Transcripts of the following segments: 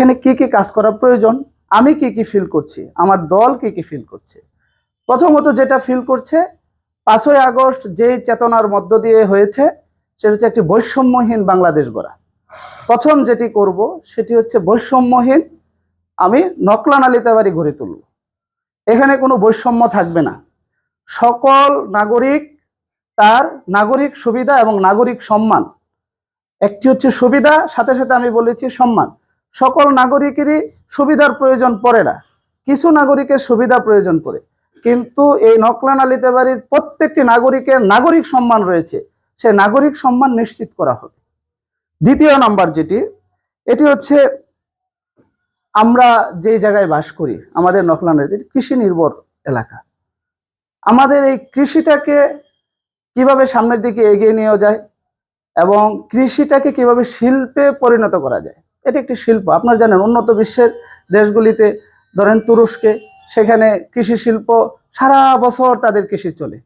এখানে কি কি কাজ করা প্রয়োজন? আমি কি কি ফিল করছি? আমার দল কি কি ফিল করছে? প্রথমত যেটা ফিল করছে, পাঁচই আগস্ট যে চেতনার মধ্য দিয়ে হয়েছে, সেটা হচ্ছে একটি বৈষম্যহীন বাংলাদেশ গড়া। প্রথম যেটি করব, সেটি হচ্ছে বৈষম্যহীন, আমি নকলান আলিতাবাড়ি গড়ে তুলব। এখানে কোনো বৈষম্য থাকবে না। সকল নাগরিক, তার নাগরিক সুবিধা এবং নাগরিক সম্মান। একটি হচ্ছে সুবিধা, সাথে সাথে আমি বলেছি সম্মান। সকল নাগরিকেরই সুবিধার প্রয়োজন পড়ে না। কিছু নাগরিকের সুবিধা প্রয়োজন পড়ে। কিন্তু এই নকলান আলিতে বাড়ির প্রত্যেকটি নাগরিকের নাগরিক সম্মান রয়েছে। সে নাগরিক সম্মান নিশ্চিত করা হবে। দ্বিতীয় নাম্বার যেটি, এটি হচ্ছে আমরা যেই জায়গায় বাস করি, আমাদের নকলানের এটি কৃষি নির্ভর এলাকা। আমাদের এই কৃষিটাকে কীভাবে সামনের দিকে এগিয়ে নিয়ে যায় এবং কৃষিটাকে কীভাবে শিল্পে পরিণত করা যায় এটা একটি শিল্প। আপনারা জানেন উন্নত বিশ্বের দেশগুলিতে ধরেন তুরস্কে, সেখানে কৃষি শিল্প সারা বছর তাদের কৃষি চলে।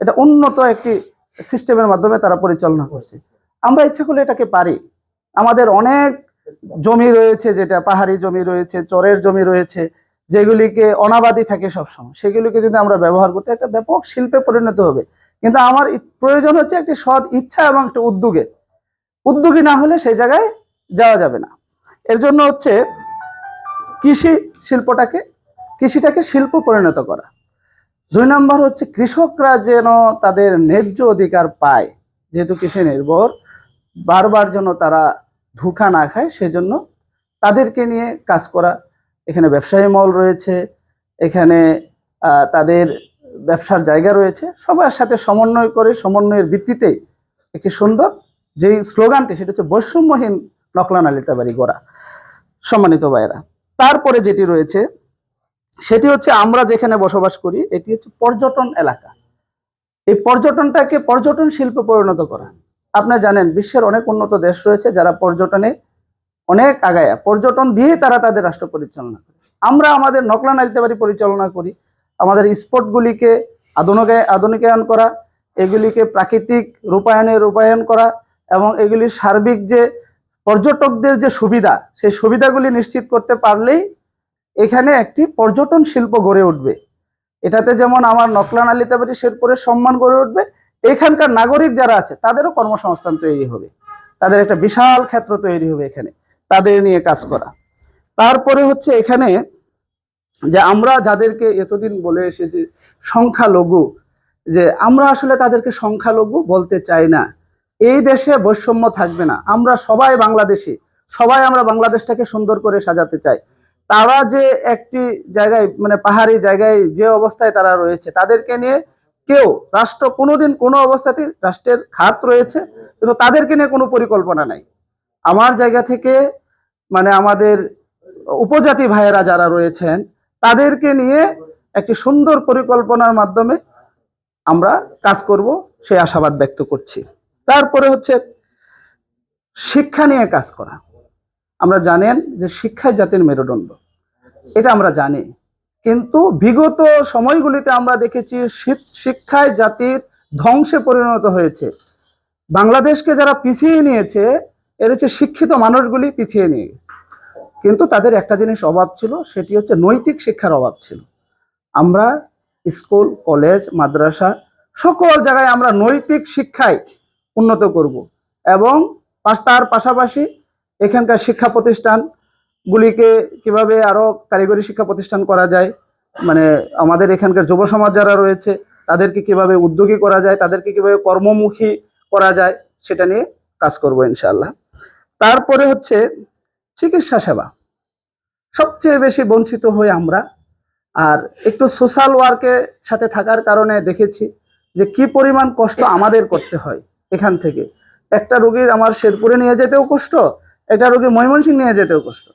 এটা উন্নত একটি সিস্টেমের মাধ্যমে তারা পরিচালনা করছে। আমরা ইচ্ছা করলে এটাকে পারি। আমাদের অনেক জমি রয়েছে যেটা, পাহাড়ি জমি রয়েছে, চরের জমি রয়েছে, যেগুলিকে অনাবাদি থাকে সবসময়। সেগুলিকে যদি আমরা ব্যবহার করতে, একটা ব্যাপক শিল্পে পরিণত হবে। কিন্তু আমার প্রয়োজন হচ্ছে একটি সৎ ইচ্ছা এবং একটা উদ্যোগে। উদ্যোগী না হলে সেই জায়গায় যাওয়া যাবে না। এর জন্য হচ্ছে কৃষি শিল্পটাকে, কৃষিটাকে শিল্প পরিণত করা। দুই নম্বর হচ্ছে কৃষকরা যেন তাদের ন্যায্য অধিকার পায়। যেহেতু কৃষি নির্ভর, বারবার যেন তারা ধোঁকা না খায়, সেজন্য তাদেরকে নিয়ে কাজ করা। এখানে ব্যবসায়ী মল রয়েছে, এখানে তাদের ব্যবসার জায়গা রয়েছে। সবার সাথে সমন্বয় করে, সমন্বয়ের ভিত্তিতে একটি সুন্দর যেই স্লোগানটি, সেটা হচ্ছে বৈষম্যহীন নকলান আলিতাবাড়ি গোড়া, সম্মানিত ভাইয়েরা। তারপরে যেটি রয়েছে, সেটি হচ্ছে আমরা যেখানে বসবাস করি, এটি হচ্ছে পর্যটন এলাকা। এই পর্যটনটাকে পর্যটন শিল্পে পরিণত করা। আপনারা জানেন, বিশ্বের অনেক উন্নত দেশ রয়েছে যারা পর্যটনে অনেক আগায়া। পর্যটন দিয়ে তারা তাদের রাষ্ট্র পরিচালনা করে। আমরা আমাদের নকলান আলিতাবাড়ি পরিচালনা করি। আমাদের স্পটগুলিকে আধুনিকে, আধুনিকায়ন করা, এগুলিকে প্রাকৃতিক রূপায়নে রূপায়ণ করা এবং এগুলির সার্বিক যে পর্যটকদের যে সুবিধা, সেই সুবিধাগুলি নিশ্চিত করতে পারলেই এখানে একটি পর্যটন শিল্প গড়ে উঠবে। এটাতে যেমন আমার নকলান আলিতাবাড়ি শেরপুরের সম্মান গড়ে উঠবে, এখানকার নাগরিক যারা আছে, তাদেরও কর্মসংস্থান তৈরি হবে। তাদের একটা বিশাল ক্ষেত্র তৈরি হবে এখানে, তাদের নিয়ে কাজ করা। তারপরে হচ্ছে এখানে যে আমরা যাদেরকে এতদিন বলে এসেছি সংখ্যালঘু, যে আমরা আসলে তাদেরকে সংখ্যালঘু বলতে চাই না। এই দেশে বৈষম্য থাকবে না। আমরা সবাই বাংলাদেশি। সবাই আমরা বাংলাদেশটাকে সুন্দর করে সাজাতে চাই। তারা যে একটি জায়গায় মানে পাহাড়ি জায়গায় যে অবস্থায় তারা রয়েছে, তাদেরকে নিয়ে কেউ, রাষ্ট্র কোনোদিন কোনো অবস্থাতেই রাষ্ট্রের খাত রয়েছে, কিন্তু তাদেরকে নিয়ে কোনো পরিকল্পনা নাই। আমার জায়গা থেকে মানে আমাদের উপজাতি ভাইয়েরা যারা রয়েছেন, তাদেরকে নিয়ে একটি সুন্দর পরিকল্পনার মাধ্যমে আমরা কাজ করব, সেই আশাবাদ ব্যক্ত করছি। তারপরে হচ্ছে শিক্ষা নিয়ে কাজ করা। আমরা জানেন যে শিক্ষাই জাতির মেরুদণ্ড। এটা আমরা জানি। কিন্তু বিগত সময়গুলিতে আমরা দেখেছি শিক্ষায় জাতির ধ্বংসে পরিণত হয়েছে। বাংলাদেশকে যারা পিছিয়ে নিয়েছে, এর হচ্ছে শিক্ষিত মানুষগুলি পিছিয়ে নিয়ে গেছে। কিন্তু তাদের একটা জিনিস অভাব ছিল, সেটি হচ্ছে নৈতিক শিক্ষার অভাব ছিল। আমরা স্কুল, কলেজ, মাদ্রাসা, সকল জায়গায় আমরা নৈতিক শিক্ষায় উন্নত করব। এবং তার পাশাপাশি এখানকার শিক্ষা প্রতিষ্ঠানগুলিকে কীভাবে আরও কারিগরি শিক্ষা প্রতিষ্ঠান করা যায় মানে আমাদের এখানকার যুব সমাজ যারা রয়েছে, তাদেরকে কীভাবে উদ্যোগী করা যায়, তাদেরকে কীভাবে কর্মমুখী করা যায়, সেটা নিয়ে কাজ করব ইনশাল্লাহ তারপরে হচ্ছে চিকিৎসা সেবা। সবচেয়ে বেশি বঞ্চিত হই আমরা। আর একটু সোশ্যাল ওয়ার্কের সাথে থাকার কারণে দেখেছি যে কি পরিমাণ কষ্ট আমাদের করতে হয়। এখান থেকে। একটা রোগীর আমার শেরপুরে নিয়ে যেতেও কষ্ট, একটা রোগী ময়মনসিং নিয়ে যেতেও কষ্ট।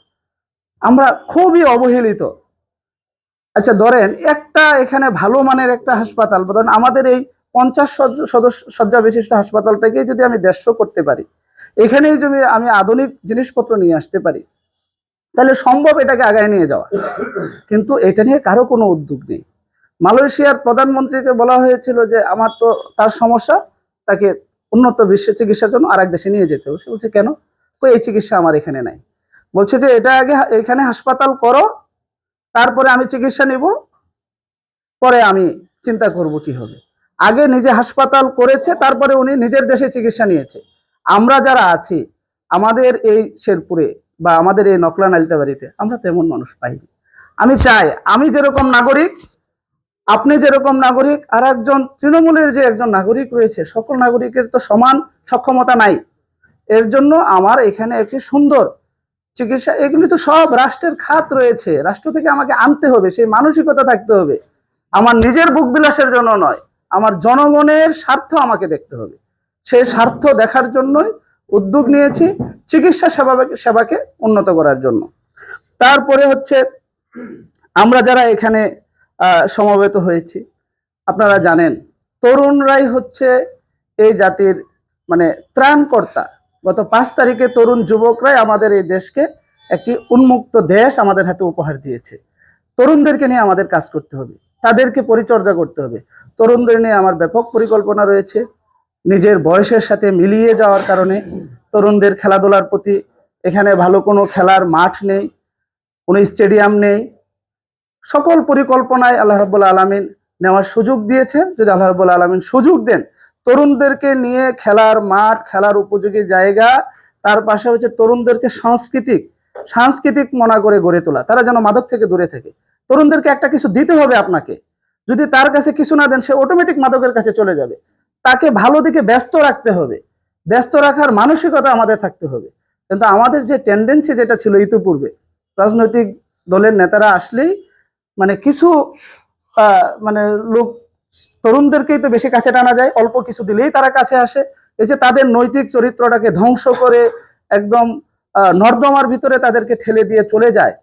আমরা খুবই অবহেলিত। আচ্ছা ধরেন একটা এখানে ভালো মানের একটা হাসপাতাল ধরেন আমাদের এই পঞ্চাশ সদস্য, শয্যা বিশিষ্ট হাসপাতালটাকেই যদি আমি দেড়শো করতে পারি, এখানেই যদি আমি আধুনিক জিনিসপত্র নিয়ে আসতে পারি, তাহলে সম্ভব এটাকে আগায় নিয়ে যাওয়া। কিন্তু এটা নিয়ে কারও কোনো উদ্যোগ নেই। মালয়েশিয়ার প্রধানমন্ত্রীকে বলা হয়েছিল যে, আমার তো তার সমস্যা, তাকে উন্নত বিশ্বের চিকিৎসার জন্য আরেক দেশে নিয়ে যেতে হবে। সে বলছে, কেন? এই চিকিৎসা আমার এখানে নাই। বলছে যে, এটা আগে এখানে হাসপাতাল করো, তারপরে আমি চিকিৎসা নিব, পরে আমি চিন্তা করব কি হবে। আগে নিজে হাসপাতাল করেছে, তারপরে উনি নিজের দেশে চিকিৎসা নিয়েছে। আমরা যারা আছি, আমাদের এই শেরপুরে বা আমাদের এই নকলা নালিতাবাড়িতে আমরা তেমন মানুষ পাইনি। আমি চাই, আমি যেরকম নাগরিক আপনি যেরকম নাগরিক আর একজন তৃণমূলের যে একজন নাগরিক রয়েছে, সকল নাগরিকের তো সমান সক্ষমতা নাই। এর জন্য আমার এখানে একটি সুন্দর চিকিৎসা, এগুলি তো সব রাষ্ট্রের খাত রয়েছে। রাষ্ট্র থেকে আমাকে আনতে হবে, সেই মানসিকতা থাকতে হবে। আমার নিজের বুক বিলাসের জন্য নয়, আমার জনগণের স্বার্থ আমাকে দেখতে হবে। সেই স্বার্থ দেখার জন্যই উদ্যোগ নিয়েছি চিকিৎসা সেবা সেবাকে উন্নত করার জন্য। তারপরে হচ্ছে, আমরা যারা এখানে সমবেত হয়েছি। আপনারা জানেন, তরুণরাই হচ্ছে এই জাতির মানে ত্রাণকর্তা। গত পাঁচ তারিখে তরুণ যুবকরাই আমাদের এই দেশকে একটি উন্মুক্ত দেশ আমাদের হাতে উপহার দিয়েছে। তরুণদেরকে নিয়ে আমাদের কাজ করতে হবে, তাদেরকে পরিচর্যা করতে হবে। তরুণদের নিয়ে আমার ব্যাপক পরিকল্পনা রয়েছে, নিজের বয়সের সাথে মিলিয়ে যাওয়ার কারণে। তরুণদের খেলাধুলার প্রতি এখানে ভালো কোনো খেলার মাঠ নেই, কোনো স্টেডিয়াম নেই সকল পরিকল্পনায় আল্লাহ রাব্বুল আলমিন নেওয়ার সুযোগ দিয়েছেন। যদি আল্লাহ রাব্বুল আলমিন সুযোগ দেন, তরুণদেরকে নিয়ে খেলার মাঠ, খেলার উপযোগী জায়গা, তার পাশে হচ্ছে তরুণদেরকে সাংস্কৃতিক সাংস্কৃতিক মনা করে গড়ে তোলা, তারা যেন মাদক থেকে দূরে থাকে। তরুণদেরকে একটা কিছু দিতে হবে আপনাকে। যদি তার কাছে কিছু না দেন, সে অটোমেটিক মাদকের কাছে চলে যাবে। তাকে ভালো দিকে ব্যস্ত রাখতে হবে। ব্যস্ত রাখার মানসিকতা আমাদের থাকতে হবে। কিন্তু আমাদের যে টেন্ডেন্সি যেটা ছিল ইতিপূর্বে, রাজনৈতিক দলের নেতারা আসলেই মানে কিছু মানে লোক, তরুণদেরকেই তো বেশি কাছে টানা যায়, অল্প কিছু দিলেই তারা কাছে আসে। এই যে তাদের নৈতিক চরিত্রটাকে ধ্বংস করে একদম নর্দমার ভিতরে তাদেরকে ঠেলে দিয়ে চলে যায়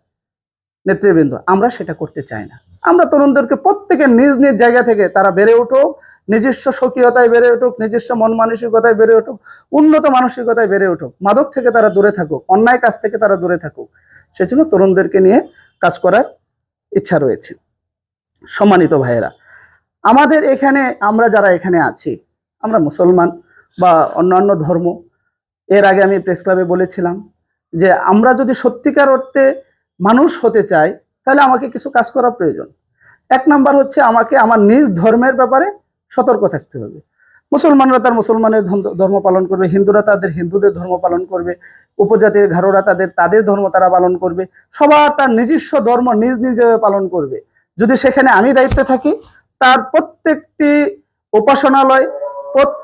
নেতৃবৃন্দ, আমরা সেটা করতে চাই না। আমরা তরুণদেরকে প্রত্যেকের নিজ নিজ জায়গা থেকে তারা বেড়ে উঠুক, নিজস্ব স্বকীয়তায় বেড়ে উঠুক, নিজস্ব মন মানসিকতায় বেড়ে উঠুক, উন্নত মানসিকতায় বেড়ে উঠুক, মাদক থেকে তারা দূরে থাকুক, অন্যায় কাজ থেকে তারা দূরে থাকুক। সেজন্য তরুণদেরকে নিয়ে কাজ করার ইচ্ছা রয়েছে। সম্মানিত ভাইয়েরা, আমাদের এখানে আমরা যারা এখানে আছি, আমরা মুসলমান বা অন্যান্য ধর্ম, এর আগে আমি প্রেস ক্লাবে বলেছিলাম যে আমরা যদি সত্যিকার অর্থে মানুষ হতে চাই, তাহলে আমাকে কিছু কাজ করা প্রয়োজন। এক নাম্বার হচ্ছে আমাকে আমার নিজ ধর্মের ব্যাপারে সতর্ক থাকতে হবে। মুসলমানরা তার মুসলমানের ধর্ম- পালন করবে, হিন্দুরা তাদের হিন্দুদের ধর্ম পালন করবে, উপজাতির ঘাড়োরা তাদের তাদের ধর্ম তারা পালন করবে, সবার তার নিজস্ব ধর্ম নিজ নিজে পালন করবে। যদি সেখানে আমি দায়িত্বে থাকি, তার প্রত্যেকটি উপাসনালয়, প্রত্যেক